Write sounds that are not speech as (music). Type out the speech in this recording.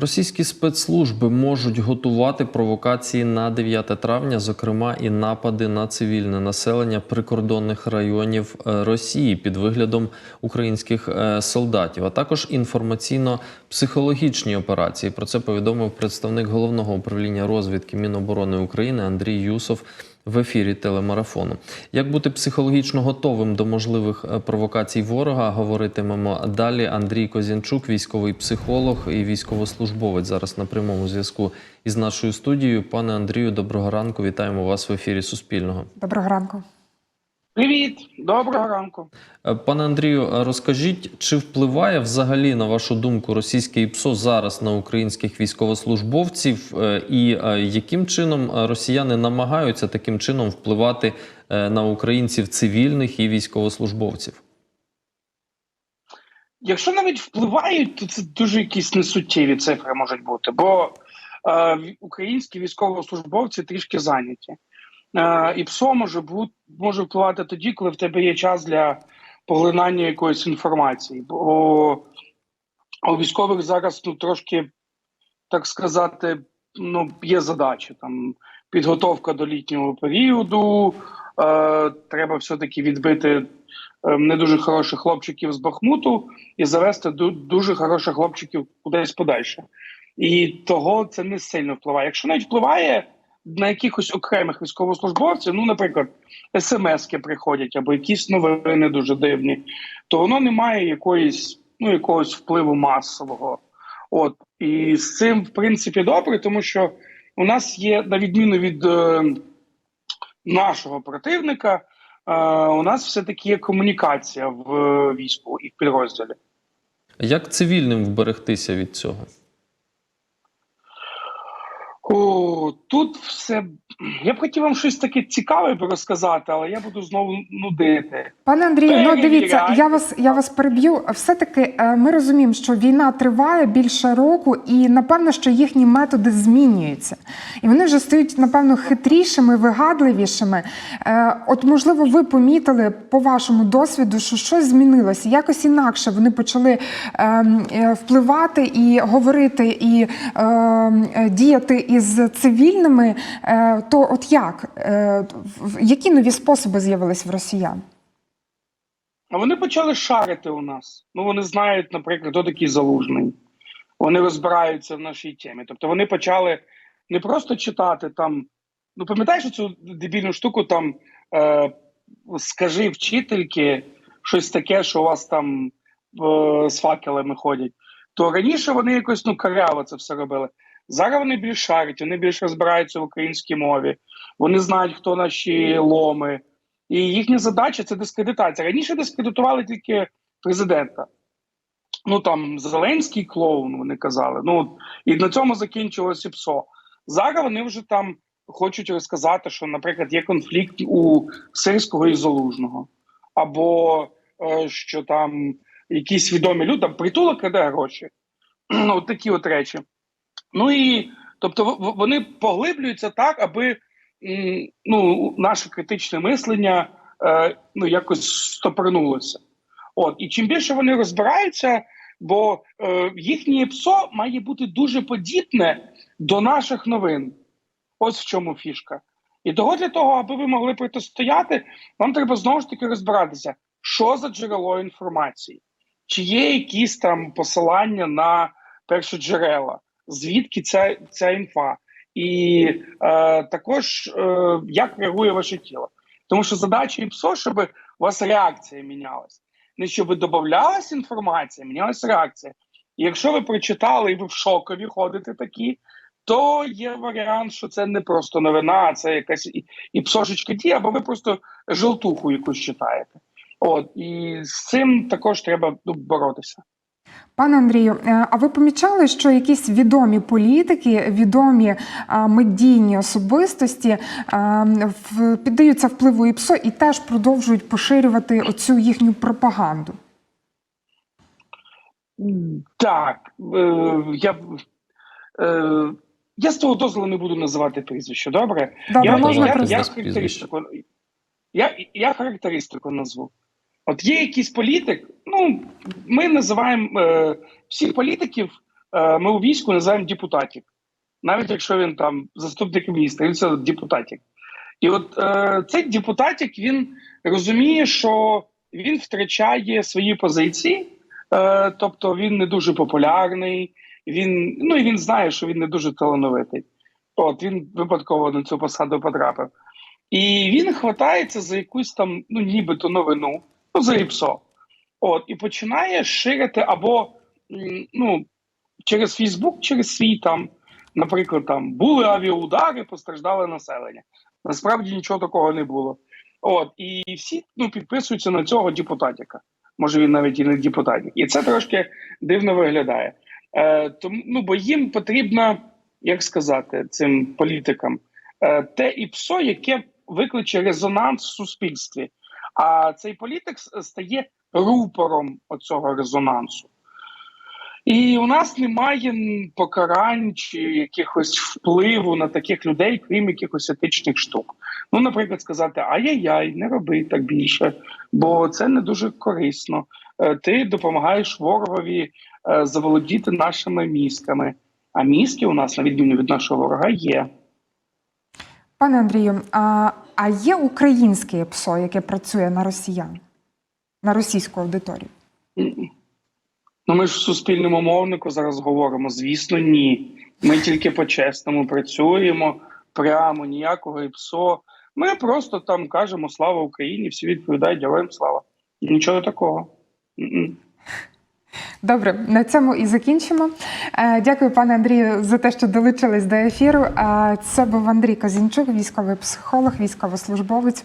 Російські спецслужби можуть готувати провокації на 9 травня, зокрема і напади на цивільне населення прикордонних районів е, Росії під виглядом українських е, солдатів, а також інформаційно-психологічні операції. Про це повідомив представник головного управління розвідки Міноборони України Андрій Юсов в ефірі телемарафону. Як бути психологічно готовим до можливих е, провокацій ворога, говоритимемо далі. Андрій Козянчук, військовий психолог і військовослужбовець, зараз на прямому зв'язку із нашою студією. Пане Андрію, доброго ранку. Вітаємо вас в ефірі Суспільного. Доброго ранку. Привіт, доброго ранку. Е, Пане Андрію, розкажіть, чи впливає взагалі на вашу думку російське ІПСО зараз на українських військовослужбовців, Е, і е, яким чином е, росіяни намагаються таким чином впливати е, на українців цивільних і військовослужбовців? Якщо навіть впливають, то це дуже якісь несуттєві цифри можуть бути, бо е, українські військовослужбовці трішки зайняті. Е, і ПСО може бути може впливати тоді, коли в тебе є час для поглинання якоїсь інформації. Бо у військових зараз ну трошки, так сказати, ну, є задачі там підготовка до літнього періоду. Е, треба все-таки відбити е, не дуже хороших хлопчиків з Бахмуту і завести ду- дуже хороших хлопчиків кудись подальше. І того це не сильно впливає. Якщо навіть впливає на якихось окремих військовослужбовців, ну, наприклад, смски приходять або якісь новини дуже дивні, то воно не має якоїсь, ну, якогось впливу масового. От і з цим, в принципі, добре, тому що у нас є, на відміну від е, нашого противника, е, у нас все-таки є комунікація в е, війську і в підрозділі. Як цивільним вберегтися від цього? О, тут все. Я б хотів вам щось таке цікаве розказати, але я буду знову нудити. Пане Андрію, ну дивіться, я вас я вас переб'ю. Все-таки е, ми розуміємо, що війна триває більше року, і напевно, що їхні методи змінюються, і вони вже стають напевно хитрішими, вигадливішими. Е, От, можливо, ви помітили по вашому досвіду, що щось змінилося, якось інакше вони почали ем, е, впливати і говорити, і ем, діяти із цивільними. Е, То от як? Е, Які нові способи з'явились в росіян? А вони почали шарити у нас. Ну вони знають, наприклад, хто такий залужний. Вони розбираються в нашій темі. Тобто вони почали не просто читати там. Ну, пам'ятаєш цю дебільну штуку там е, скажи вчительки щось таке, що у вас там е, з факелами ходять. То раніше вони якось ну каряво це все робили. Зараз вони більш шарять, вони більш розбираються в українській мові, вони знають, хто наші ломи. І їхня задача це дискредитація. Раніше дискредитували тільки президента. Ну там Зеленський клоун, вони казали. Ну і на цьому закінчилося ПСО. Зараз вони вже там хочуть розказати, що, наприклад, є конфлікт у сирського і залужного, або е, що там якісь відомі люди, там притулок краде гроші. (clears throat) Ну, от такі от речі. Ну і тобто вони поглиблюються так, аби ну, наше критичне мислення е, ну, якось стопорнулося. От, і чим більше вони розбираються, бо е, їхнє ПСО має бути дуже подібне до наших новин. Ось в чому фішка. І того для того, аби ви могли протистояти, вам треба знову ж таки розбиратися, що за джерело інформації, чи є якісь там посилання на першоджерела, звідки ця, ця інфа, і е, також е, як реагує ваше тіло. Тому що задача ІПСО, щоб у вас реакція мінялась. Не щоб додавалась інформація, мінялася реакція. І якщо ви прочитали і ви в шокові ходите такі, то є варіант, що це не просто новина, а це якась і, псошечка дія, або ви просто жовтуху якусь читаєте. От і з цим також треба ну, боротися. Пане Андрію, е, а ви помічали, що якісь відомі політики, відомі медійні особистості е, піддаються впливу ІПСО і теж продовжують поширювати оцю їхню пропаганду? Так, е, я, е, я з того дозволу не буду називати прізвище, добре? Добре, я, можна я, я, характеристику, я, я характеристику назву. От є якийсь політик, ну ми називаємо е, всіх політиків е, ми у війську називаємо депутатів. Навіть якщо він там заступник міністра, він це депутатів. І от е, цей депутатик він розуміє, що він втрачає свої позиції, е, тобто він не дуже популярний, він, ну і він знає, що він не дуже талановитий. От він випадково на цю посаду потрапив. І він хватається за якусь там, ну нібито новину, ну за ІПСО. От, і починає ширити або ну, через Фейсбук, через свій там, наприклад, там були авіаудари, постраждали населення. Насправді нічого такого не було. От, і всі ну, підписуються на цього депутатіка. Може, він навіть і не депутатик. І це трошки дивно виглядає. Е, тому, ну, бо їм потрібно, як сказати, цим політикам, е, те ІПСО, яке викличе резонанс в суспільстві. А цей політик стає рупором оцього резонансу. І у нас немає покарань чи якихось впливу на таких людей, крім якихось етичних штук. Ну, наприклад, сказати: ай-яй-яй, не роби так більше, бо це не дуже корисно. Е, Ти допомагаєш ворогові е, заволодіти нашими мізками. А мізки у нас, на відміну від нашого ворога, є. Пане Андрію, а, а є українське ПСО, яке працює на росіян, на російську аудиторію? Ну, ми ж в суспільному мовнику зараз говоримо. Звісно, ні. Ми тільки по-чесному працюємо, прямо ніякого ІПСО. Ми просто там кажемо слава Україні, всі відповідають героям слава. Нічого такого. Добре, на цьому і закінчимо. Е, Дякую, пане Андрію, за те, що долучились до ефіру. Е, Це був Андрій Козінчук, військовий психолог, військовослужбовець.